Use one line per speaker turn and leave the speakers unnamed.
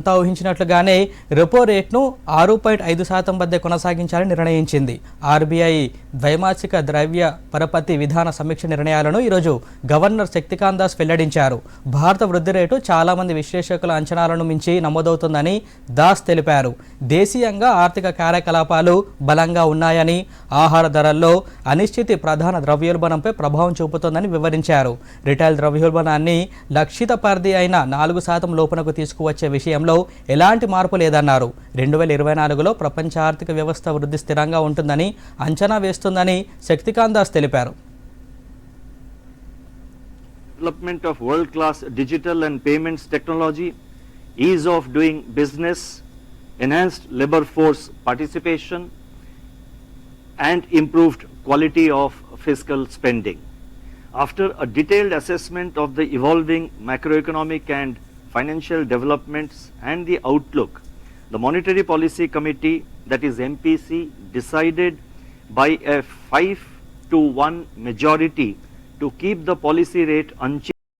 అంతా ఊహించినట్లుగానే రెపో రేట్ను ఆరు పాయింట్ ఐదు శాతం వద్ద కొనసాగించాలని నిర్ణయించింది. ఆర్బీఐ ద్వైమాసిక ద్రవ్య పరపతి విధాన సమీక్ష నిర్ణయాలను ఈరోజు గవర్నర్ శక్తికాంత్ దాస్ వెల్లడించారు. భారత వృద్ధి రేటు చాలామంది విశ్లేషకుల అంచనాలను మించి నమోదవుతుందని దాస్ తెలిపారు. దేశీయంగా ఆర్థిక కార్యకలాపాలు బలంగా ఉన్నాయని ఆహార ధరల్లో అనిశ్చితి ప్రధాన ద్రవ్యోల్బణంపై ప్రభావం చూపుతోందని వివరించారు. రిటైల్ ద్రవ్యోల్బణాన్ని లక్షిత పరిధి అయిన నాలుగు శాతం లోపునకు తీసుకువచ్చే విషయంలో ఎలాంటి మార్పు లేదన్నారు. రెండు వేల ఇరవై నాలుగులో ప్రపంచ ఆర్థిక వ్యవస్థ వృద్ధి స్థిరంగా ఉంటుందని అంచనా వేస్తుందని శక్తికాంత్ దాస్ తెలిపారు.
Development of world class digital and payments technology ease of doing business enhanced labor force participation, and improved quality of fiscal spending. After a detailed assessment of the evolving macroeconomic and financial developments and the outlook, the Monetary Policy Committee, that is MPC, decided by a 5 to 1 majority to keep the policy rate unchanged.